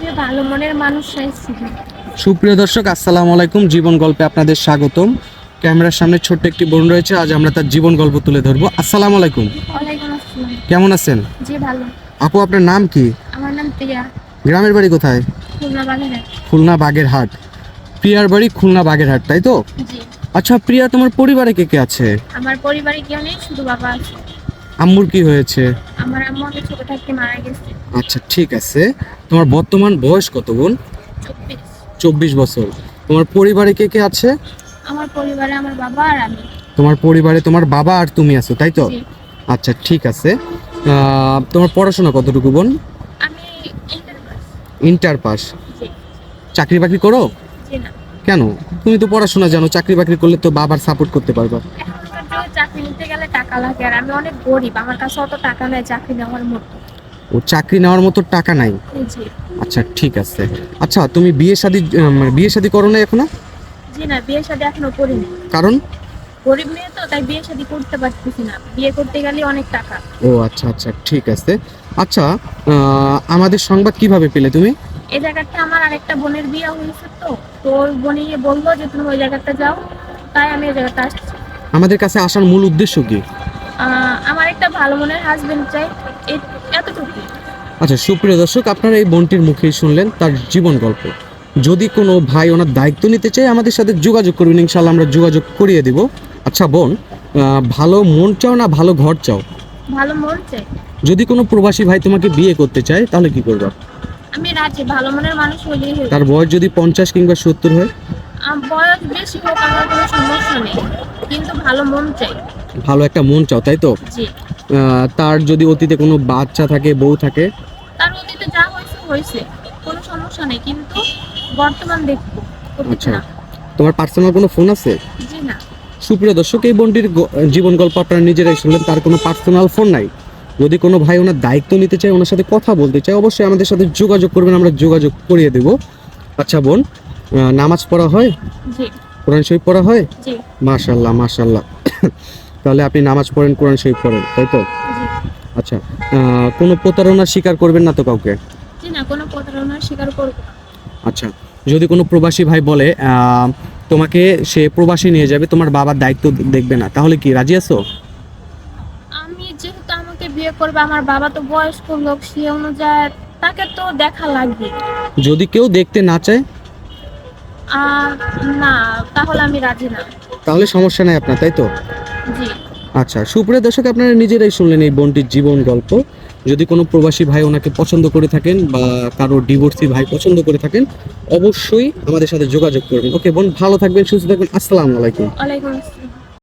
ভালো মনের সুপ্রিয় দর্শক আসসালামু আলাইকুম। জীবন গল্পে আপনাদের স্বাগতম। ক্যামেরার সামনে ছোট্ট একটি বোন রয়েছে। আজ আমরা তার জীবন গল্প তুলে ধরবো। আসসালামু আলাইকুম। কেমন আছেন? জি ভালো। আপু আপনার নাম কি? আমার নাম প্রিয়া। গ্রামের বাড়ি কোথায়? খুলনা বাগেরহাট। খুলনা বাগেরহাট। প্রিয়ার বাড়ি খুলনা বাগেরহাট তাই তো? জি। আচ্ছা প্রিয়া তোমার পরিবারে কে কে আছে? আমার পরিবারে কেউ নেই শুধু বাবা আছে। আম্মুর কি হয়েছে? আমার আম্মু অনেক ছোট থাকতে মারা গেছে। আচ্ছা ঠিক আছে। তোমার বর্তমান বয়স কত বোন? চব্বিশ। বছর। তোমার পরিবারে কে কে আছে? আমার পরিবারে আমার বাবা আর আমি। তোমার পরিবারে তোমার বাবা আর তুমি আছো তাই তো? আচ্ছা ঠিক আছে। তোমার পড়াশোনা কতটুকু বোন? আমি ইন্টার পাস চাকরি বাকরি করো? কেন? তুমি তো পড়াশোনা জানো চাকরি বাকরি করলে তো বাবার সাপোর্ট করতে পারবা। চাকরি নিতে গেলে টাকা লাগে আর আমি অনেক গরিব আমার কাছে অত টাকা নেই চাকরি নেওয়ার মতো। ও চাকরি নেওয়ার মতো টাকা নাই? জি আচ্ছা ঠিক আছে। আচ্ছা তুমি বিয়ে শাদি মানে বিয়ে শাদি করো না এখনও? জি না বিয়ে শাদী এখনও করিনি। কারণ? গরিব মেয়ে তো তাই বিয়ে শাদী করতে পারতেছি না। বিয়ে করতে গেলে অনেক টাকা। ও আচ্ছা আচ্ছা ঠিক আছে। আচ্ছা আমাদের সংবাদ কীভাবে পেলে তুমি? এই জায়গাটা আমার আরেকটা বোনের বিয়ে হয়েছে তো তো ওই বোনে বলল যে তুমি ওই জায়গাটা যাও। তাই আমি ওই জায়গাটা আসছি। আমাদের কাছে আসার মূল উদ্দেশ্য কি? আমার একটা ভালো মনের হাজবেন্ড চাই এতটুকু। আচ্ছা সুপ্রিয় দর্শক আপনারা এই বোনটির মুখেই শুনলেন তার জীবন গল্প। যদি কোনো ভাই ওনার দায়িত্ব নিতে চায় আমাদের সাথে যোগাযোগ করবেন ইনশাল্লাহ আমরা যোগাযোগ করিয়ে দিব। আচ্ছা বোন ভালো মন চাও না ভালো ঘর চাও? ভালো মন চাই। যদি কোনো প্রবাসী ভাই তোমাকে বিয়ে করতে চায় তাহলে কি করবে? আমি রাজি ভালো মনের মানুষ হলেই। তার বয়স যদি পঞ্চাশ কিংবা সত্তর হয়? বয়স বেশি হোক আমার কোনো সমস্যা নেই। ভালো মন চাই। ভালো একটা মন চাও তাই তো? জি। তার যদি অতীতে কোনো বাচ্চা থাকে বউ থাকে? তার অতীতে যা হয়েছে হয়েছে। কোনো সমস্যা নেই কিন্তু বর্তমান দেখব আচ্ছা। তোমার পার্সোনাল কোনো ফোন আছে? জি না। সুপ্রিয় দর্শক এই বোনটির জীবন গল্প আপনারা নিজেরাই শুনলেন তার কোনো পার্সোনাল ফোন নাই। যদি কোনো ভাই ওনার দায়িত্ব নিতে চায় ওনার সাথে কথা বলতে চায় অবশ্যই আমাদের সাথে যোগাযোগ করবেন আমরা যোগাযোগ করিয়ে দেব। আচ্ছা বোন নামাজ পড়া হয়? জি। কোরআন শরীফ পড়া হয়? মাশাল্লাহ মাশাল্লাহ তাহলে আপনি নামাজ পড়েন কোরআন শরীফ পড়েন তাই তো? আচ্ছা কোনো প্রতারণার স্বীকার করবেন না তো কাউকে? না কোনো প্রতারণার স্বীকার করব আচ্ছা যদি কোনো প্রবাসী ভাই বলে তোমাকে সে প্রবাসী নিয়ে যাবে তোমার বাবার দায়িত্ব দেখবে না তাহলে কি রাজি আছো? আমি যেহেতু আমাকে বিয়ে করবে আমার বাবা তো বয়স্ক লোক সে অনুযায়ী তাকে তো দেখা লাগবে। যদি কেউ দেখতে না চায়? না তাহলে আমি রাজি না। তাহলে সমস্যা নাই আপনার তাই তো? জি। আচ্ছা সুপ্রিয় দর্শক আপনারা নিজেরাই শুনলেন এই বোনটির জীবন গল্প। যদি কোনো প্রবাসী ভাই ওনাকে পছন্দ করে থাকেন বা কারও ডিভোর্সি ভাই পছন্দ করে থাকেন অবশ্যই আমাদের সাথে যোগাযোগ করবেন। ওকে বোন ভালো থাকবেন সুস্থ থাকবেন। আসসালামু আলাইকুম। ওয়ালাইকুম আসসালাম।